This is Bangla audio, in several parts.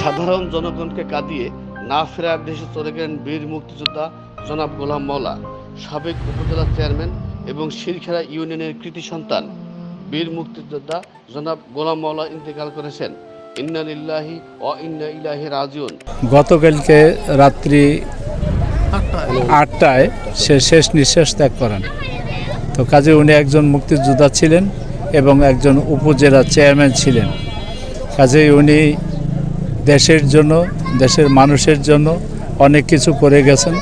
সাধারণ জনগণকে কাঁদিয়ে না ফেরার দেশে চলে গেলেন বীর মুক্তিযোদ্ধা জনাব গোলাম মওলা, সাবেক উপজেলা চেয়ারম্যান এবং শিরখেরা ইউনিয়নের কৃতি সন্তান। বীর মুক্তিযোদ্ধা জনাব গোলাম মওলা ইন্তেকাল করেছেন। ইন্না লিল্লাহি ও ইন্না ইলাহি রাজিউন। গতকালকে রাত্রি আটটায় সে শেষ নিঃশ্বাস ত্যাগ করেন। তো কাজে উনি একজন মুক্তিযোদ্ধা ছিলেন এবং একজন উপজেলা চেয়ারম্যান ছিলেন। কাজেই উনি দেশের জন্য, দেশের মানুষের জন্য অনেক কিছু করে গেছেন।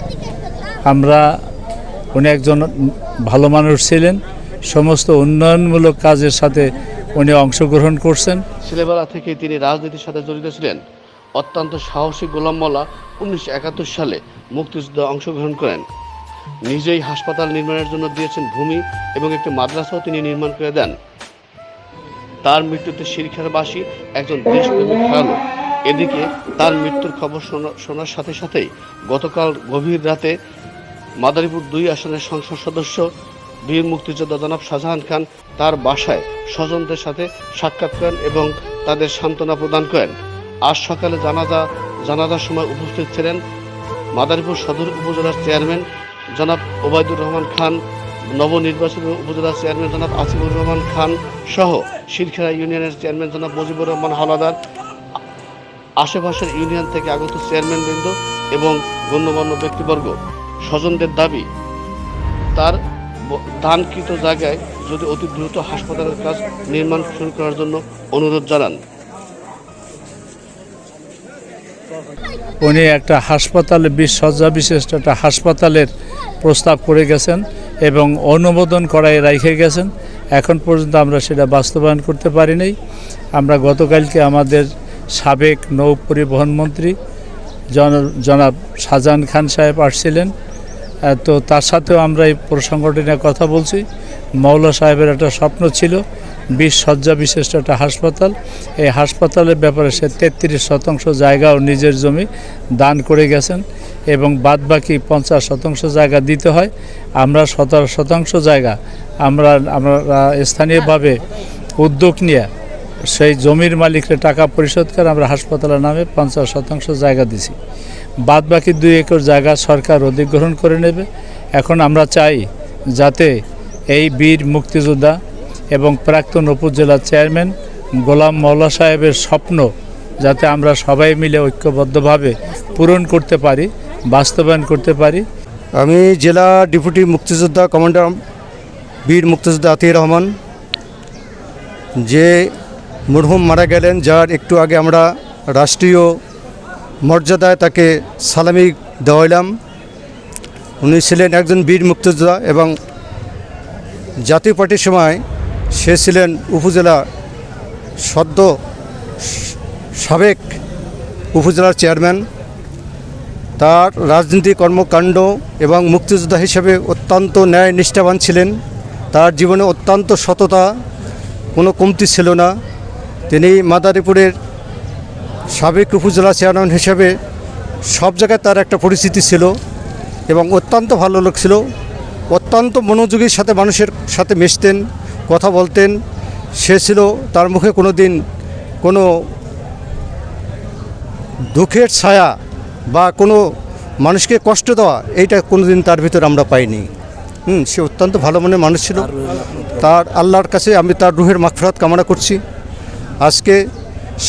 আমরা উনি একজন ভালো মানুষ ছিলেন, সমস্ত উন্নয়নমূলক কাজের সাথে উনি অংশগ্রহণ করছেন। ছেলেবেলা থেকেই তিনি রাজনীতির সাথে জড়িত ছিলেন। অত্যন্ত সাহসী গোলাম মোল্লা উনিশশো একাত্তর সালে মুক্তিযুদ্ধে অংশগ্রহণ করেন। নিজেই হাসপাতাল নির্মাণের জন্য দিয়েছেন ভূমি এবং একটি মাদ্রাসাও তিনি নির্মাণ করে দেন। তার মৃত্যুতে শিরখারবাসী একজন দেশপ্রেমিক হারালো এদিকে তার মৃত্যুর খবর শোনা- শোনার সাথে সাথেই গতকাল গভীর রাতে মাদারীপুর দুই আসনের সংসদ সদস্য, বীর মুক্তিযোদ্ধা জনাব শাহজাহান খান তার বাসায় স্বজনদের সাথে সাক্ষাৎ করেন এবং তাদের সান্ত্বনা প্রদান করেন। আজ সকালে জানাজা জানাজার সময় উপস্থিত ছিলেন মাদারীপুর সদর উপজেলার চেয়ারম্যান জনাব ওবায়দুর রহমান খান, নবনির্বাচিত উপজেলা চেয়ারম্যান জনাব আসিফুর রহমান খান সহ শিরখেরা ইউনিয়নের চেয়ারম্যান জনাব মুজিবুর রহমান হাওলাদার আশেপাশের ইউনিয়ন থেকে আগত চেয়ারম্যানবৃন্দ এবং গণ্যমান্য ব্যক্তিবর্গ স্বজনদের দাবি, তার দানকৃত জায়গায় যদি অতি দ্রুত হাসপাতালের কাজ নির্মাণ শুরু করার জন্য অনুরোধ জানান। উনি একটা হাসপাতালে বিশ শয্যা বিশিষ্ট একটা হাসপাতালের প্রস্তাব করে গেছেন এবং অনুমোদন করায় রেখে গেছেন। এখন পর্যন্ত আমরা সেটা বাস্তবায়ন করতে পারিনি। আমরা গতকালকে আমাদের সাবেক নৌ পরিবহন মন্ত্রী জন, জনাব শাহজাহান খান সাহেব আসছিলেন। তো তার সাথেও আমরা এই প্রসঙ্গটি নিয়ে কথা বলছি। মৌলা সাহেবের একটা স্বপ্ন ছিল, বিশ শয্যা বিশিষ্ট একটা হাসপাতাল। এই হাসপাতালের ব্যাপারে সে তেত্রিশ শতাংশ জায়গাও নিজের জমি দান করে গেছেন এবং বাদবাকি পঞ্চাশ শতাংশ জায়গা দিতে হয়। আমরা সতেরো শতাংশ জায়গা আমরা আমরা স্থানীয়ভাবে উদ্যোগ নিয়ে সেই জমির মালিককে টাকা পরিশোধ করে আমরা হাসপাতালের নামে পঞ্চাশ শতাংশ জায়গা দিছি। বাদ বাকি দুই একর জায়গা সরকার অধিগ্রহণ করে নেবে। এখন আমরা চাই যাতে এই বীর মুক্তিযোদ্ধা এবং প্রাক্তন উপজেলা চেয়ারম্যান গোলাম মৌলা সাহেবের স্বপ্ন যাতে আমরা সবাই মিলে ঐক্যবদ্ধভাবে পূরণ করতে পারি, বাস্তবায়ন করতে পারি। আমি জেলা ডেপুটি মুক্তিযোদ্ধা কমান্ডার বীর মুক্তিযোদ্ধা আতির রহমান, যে মরহুম মারা গেলেন, যার একটু আগে আমরা রাষ্ট্রীয় মর্যাদায় তাকে সালামি দেওয়াইলাম। উনি ছিলেন একজন বীর মুক্তিযোদ্ধা এবং জাতীয় পার্টির সময় সে ছিলেন উপজেলা সদ্য সাবেক উপজেলার চেয়ারম্যান। তার রাজনীতি কর্মকাণ্ড এবং মুক্তিযোদ্ধা হিসেবে অত্যন্ত ন্যায় নিষ্ঠাবান ছিলেন। তার জীবনে অত্যন্ত সততা, কোনো কমতি ছিল না। তিনি মাদারীপুরের সাবেক উপজেলা চেয়ারম্যান হিসেবে সব জায়গায় তার একটা পরিচিতি ছিল এবং অত্যন্ত ভালো লোক ছিল অত্যন্ত মনোযোগীর সাথে মানুষের সাথে মিশতেন কথা বলতেন। সে ছিল তার মুখে কোনো দিন কোনো দুঃখের ছায়া বা কোনো মানুষকে কষ্ট দেওয়া এইটা কোনো দিন তার ভিতর আমরা পাইনি। হুম সে অত্যন্ত ভালো মনের মানুষ ছিল। তার আল্লাহর কাছে আমি তার রুহের মাগফিরাত কামনা করছি। আজকে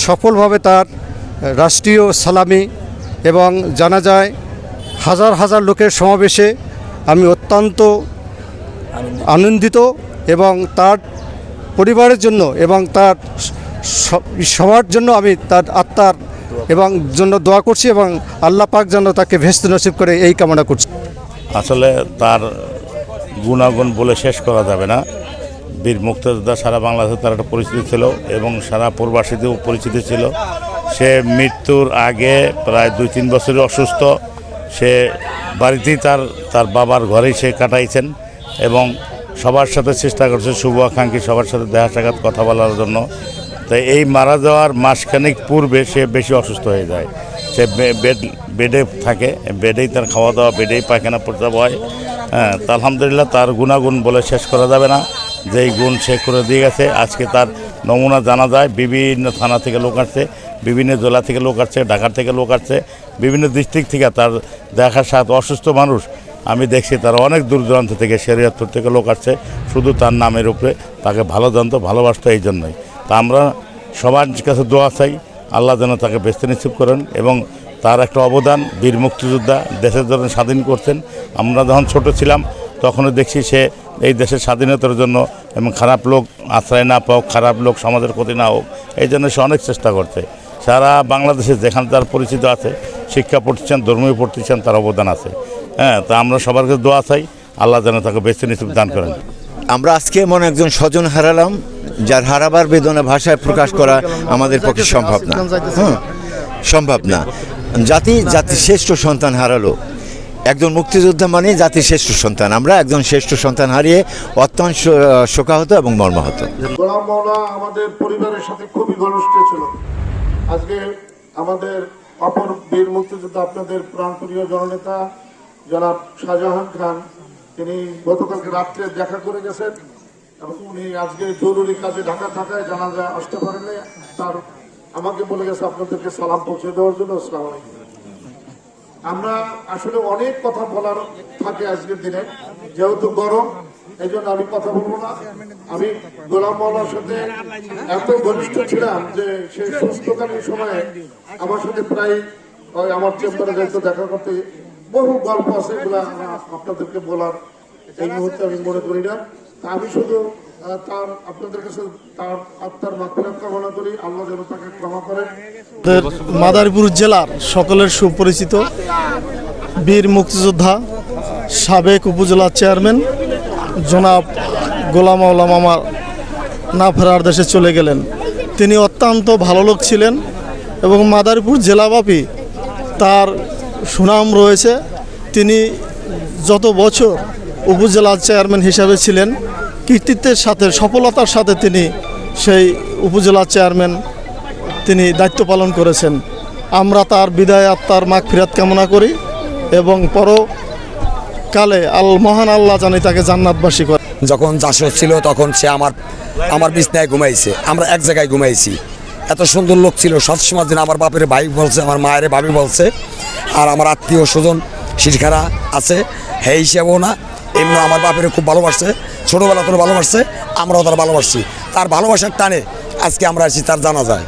সফলভাবে তার রাষ্ট্রীয় সালামি এবং জানা যায় হাজার হাজার লোকের সমাবেশে আমি অত্যন্ত আনন্দিত এবং তার পরিবারের জন্য এবং তার সবার জন্য আমি তার আত্মার এবং জন্য দোয়া করছি এবং আল্লাহ পাক যেন তাকে ভেস্ত নসিব করে এই কামনা করছি। আসলে তার গুণাগুণ বলে শেষ করা যাবে না। বীর মুক্তিযোদ্ধা সারা বাংলাদেশে তার একটা পরিচিতি ছিল এবং সারা প্রবাসীতেও পরিচিতি ছিল। সে মৃত্যুর আগে প্রায় দুই তিন বছরের অসুস্থ। সে বাড়িতেই তার তার বাবার ঘরেই সে কাটাইছেন এবং সবার সাথে চেষ্টা করছে শুভ আকাঙ্ক্ষী সবার সাথে দেখা সাক্ষাৎ কথা বলার জন্য। তাই এই মারা যাওয়ার মাসখানেক পূর্বে সে বেশি অসুস্থ হয়ে যায়। সে বেড, বেডে থাকে, বেডেই তার খাওয়া দাওয়া, বেডেই পায়খানা প্রস্রাব হয়। হ্যাঁ আলহামদুলিল্লাহ তার গুণাগুণ বলে শেষ করা যাবে না। যেই গুণ সে করে দিয়ে গেছে, আজকে তার নমুনা জানা যায়, বিভিন্ন থানা থেকে লোক আসছে, বিভিন্ন জেলা থেকে লোক আসছে, ঢাকার থেকে লোক আসছে, বিভিন্ন ডিস্ট্রিক্ট থেকে তার দেখার সাথে অসুস্থ মানুষ। আমি দেখছি তারা অনেক দূর দূরান্ত থেকে শরীয়তপুর থেকে লোক আসছে, শুধু তার নামের উপরে, তাকে ভালো জানতো, ভালোবাসতো এই জন্যই। তা আমরা সবার কাছে দোয়া চাই, আল্লাহ যেন তাকে বেস্তে নিশ্চিত করেন এবং তার একটা অবদান, বীর মুক্তিযোদ্ধা, দেশের জন্য স্বাধীন করছেন। আমরা যখন ছোট ছিলাম, তখনও দেখছি সে এই দেশের স্বাধীনতার জন্য এবং খারাপ লোক আশ্রয় না পাওক খারাপ লোক সমাজের ক্ষতি না হোক, এই জন্য সে অনেক চেষ্টা করছে। সারা বাংলাদেশে যেখানে তার পরিচিত আছে, শিক্ষা প্রতিষ্ঠান, ধর্মীয় প্রতিষ্ঠান তার অবদান আছে। হ্যাঁ তা আমরা সবার কাছে দোয়া চাই, আল্লাহ যেন তাকে বেছে নিশ্চিত দান করেন। আমরা আজকে এমন একজন স্বজন হারালাম, যার হারাবার বেদনা ভাষায় প্রকাশ করা আমাদের পক্ষে সম্ভব না। সম্ভব না। জাতি জাতি শ্রেষ্ঠ সন্তান হারালো। একজন মুক্তিযোদ্ধা মানে জাতির শ্রেষ্ঠ সন্তান। আমরা একজন শ্রেষ্ঠ সন্তান হারিয়ে অত্যন্ত শোকাহত এবং মর্মাহত। আমাদের পরিবারের সাথে খুবই ঘনিষ্ঠ ছিল। আজকে আমাদের অপর বীর মুক্তিযোদ্ধা আপনাদের প্রাণপ্রিয় জননেতা জনাব শাহজাহান খান, তিনি গতকালকে রাত্রে দেখা করে গেছেন এবং উনি আজকে জরুরি কাজে ঢাকা থাকায় জানাজা আসতে পারেননি। তার আমাকে বলে গেছে, আপনাদেরকে সালাম পৌঁছে দেওয়ার জন্য আসসালামু আলাইকুম। আমরা আসলে অনেক কথা বলার থাকে আজকের দিনে, যেহেতু গরম এই জন্য আমি কথা বলব না। আমি গোলাম মৌলার সাথে এত ঘনিষ্ঠ ছিলাম যে সেই সুস্থকালীন সময়ে আমার সাথে প্রায় আমার চেম্বারে যাইতো দেখা করতে বহু গল্প আছে এগুলো আপনাদেরকে বলার এই মুহূর্তে আমি মনে করি না। আমি শুধু তার আপনাদের কাছে তার আত্মার কামনা করি। আল্লাহ যেন তাকে ক্ষমা করেন। মাদারীপুর জেলার সকলের সুপরিচিত বীর মুক্তিযোদ্ধা, সাবেক উপজেলা চেয়ারম্যান, জনাব গোলাম আউলাম আমার না ফেরার দেশে চলে গেলেন। তিনি অত্যন্ত ভালো লোক ছিলেন এবং মাদারীপুর জেলাব্যাপী তার সুনাম রয়েছে। তিনি যত বছর উপজেলা চেয়ারম্যান হিসাবে ছিলেন কৃতিত্বের সাথে, সফলতার সাথে তিনি সেই উপজেলা চেয়ারম্যান তিনি দায়িত্ব পালন করেছেন। আমরা তার বিদায় আত্মার মাগ ফিরাত কামনা করি এবং পরকালে আল মহান আল্লাহ জানি তাকে জান্নাতবাসী করে। যখন জাসদ ছিল তখন সে আমার আমার বিছনায় ঘুমাইছে। আমরা এক জায়গায় ঘুমাইছি। এত সুন্দর লোক ছিল। সবসময় দিন আমার বাপের ভাই বলছে, আমার মায়ের ভাবি বলছে, আর আমার আত্মীয় স্বজন, শিরখারা আছে। হে হিসেবেও না এমনি আমার বাপের খুব ভালোবাসছে, ছোটোবেলা তোর ভালোবাসছে, আমরাও তার ভালোবাসছি। তার ভালোবাসার টানে আজকে আমরা আসি, তার জানা যায়